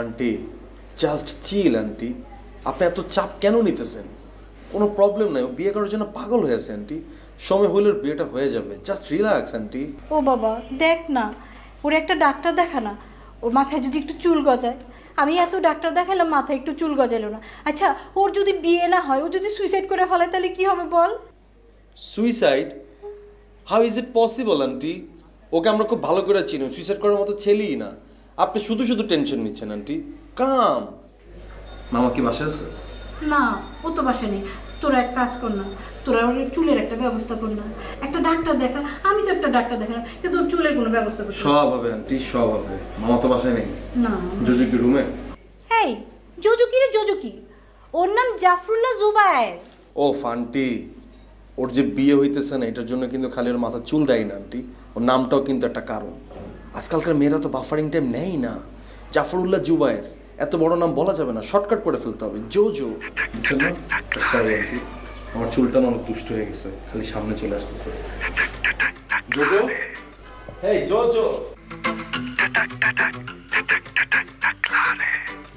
Aunty just chill aunty আপনি এত চাপ কেন নিতেছেন? কোনো প্রবলেম নাই ও বিয়ে করার জন্য পাগল হয়েছে আন্টি সময় হলে বিয়েটা হয়ে যাবে। জাস্ট রিল্যাক্স আন্টি ও বাবা দেখ না ওর একটা ডাক্তার দেখা না। ওর মাথায় যদি একটু চুল গজায়। আমি এত ডাক্তার দেখালাম মাথায় একটু চুল গজালো না। আচ্ছা ওর যদি বিয়ে না হয় ও যদি সুইসাইড করে ফেলায় তাহলে কি হবে বল? Suicide how is it possible aunty okay আমরা খুব ভালো করে চিনি। সুইসাইড করার মতো ছেলেই না। আপনি শুধু শুধু টেনশন নিচ্ছেন আন্টি। কাম। মামা কি বাসা আছে? না ও তো বাসা নেই। তোরা এক কাজ কর না তোরা ওর চুলের একটা ব্যবস্থা কর না। একটা ডাক্তার দেখা আমি তো একটা ডাক্তার দেখালাম কিন্তু ওর চুলের কোনো ব্যবস্থা কর সব হবে আন্টি সব হবে। মামা তো বাসায় নেই। না। জুজু কি রুমে? এই জোজুকি রে জোজুকি ওর নাম জাফরুল্লাহ জুবায়ের। ও ফান্টি ওর যে বিয়ে হইতেছে না এটার জন্য কিন্তু খালি ওর মাথা চুল দেয় না আন্টি। ওর নামটাও কিন্তু একটা কারণ। আজকালকার মেয়েরা তো বাফারিং টাইম নেই না। জাফরুল্লাহ জুবায়ের এত বড় নাম বলা যাবে না শর্টকাট করে ফেলতে হবে জো জো সরি আমার চুলটা না অনেক দুষ্ট হয়ে গেছে খালি সামনে চলে আসতেছে। জোজো? Hey Jojo!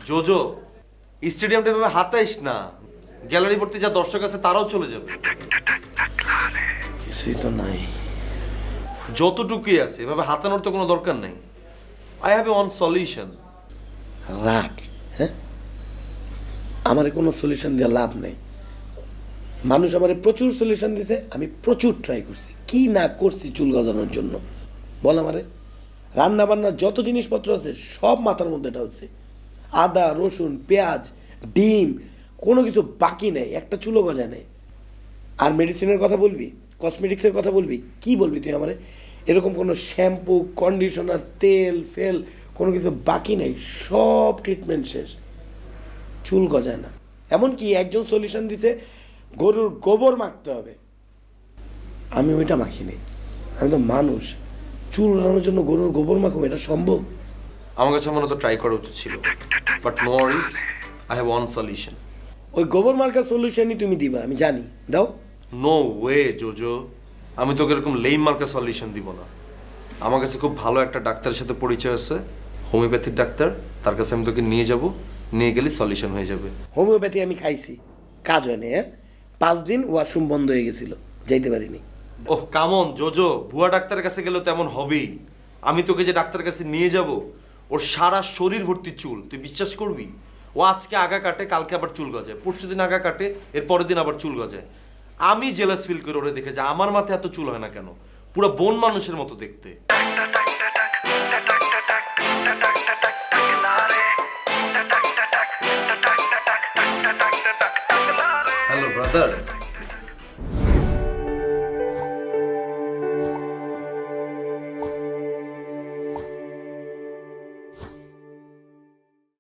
জোজো স্টেডিয়ামটা এভাবে হাতাইস না। গ্যালারি ভর্তি যা দর্শক আছে তারাও চলে যাবে। কিছুই তো নাই। যতটুকুই আছে, এভাবে হাতানোর তো কোনো দরকার নেই। I have a one solution রাগ হ্যাঁ? আমার কোনো সলিউশন দেওয়ার লাভ নেই। মানুষ আমারে প্রচুর সলিউশন দিছে, আমি প্রচুর ট্রাই করছি। কি না করছি চুল গজানোর জন্য? বল আমারে। রান্না বান্নার যত জিনিসপত্র আছে, সব মাথার মধ্যে ঢালছে আদা, রসুন, পেঁয়াজ, ডিম, কোনো কিছু বাকি নেই, একটা চুলো গজা নেই। আর মেডিসিনের কথা বলবি? কসমেটিক্সের কথা বলবি? কি বলবি তুই আমারে? এরকম কোনো শ্যাম্পু কন্ডিশনার তেল ফেল কোনো কিছু বাকি নেই সব ট্রিটমেন্ট শেষ। চুল গজায় না। এমনকি একজন সলিউশন দিছে গরুর গোবর মাখতে হবে। আমি ওইটা মাখিনি। আমি তো মানুষ। চুল গজানোর জন্য গরুর গোবর মাখবো এটা সম্ভব? আমার কাছে মনে তো ট্রাই করা উচিত ছিল। But no worries I have one solution ওই গোবর মার্কা সলিউশনই তুমি দিবা আমি জানি। দাও। নো ওয়ে জোজো আমি তোকে এরকম লেইম মার্কা সলিউশন দিব না। আমার কাছে খুব ভালো একটা ডাক্তারের সাথে পরিচয় আছে হোমিওপ্যাথির ডাক্তার। তার কাছে আমি তোকে নিয়ে যাব নিয়ে গেলে সলিউশন হয়ে যাবে। হোমিওপ্যাথি আমি খাইছি। কাজ হয়নি হ্যাঁ? পাঁচ দিন ওয়াশরুম বন্ধ হয়ে গেছিল যাইতে পারিনি। ওহ কামন জোজো ভুয়া ডাক্তারের কাছে গেলে তেমন হবেই। আমি তোকে যে ডাক্তারের কাছে নিয়ে যাব ওর সারা শরীর ভর্তি চুল তুই বিশ্বাস করবি? ও আজকে আগা কাটে কালকে আবার চুল গজায়। পরশু দিন আগা কাটে এর পরের দিন আবার চুল গজায়। আমি জেলাস ফিল করে ওরে দেখে যে আমার মাথায় এত চুল হয় না কেন? পুরো বন মানুষের মতো দেখতে। Hello brother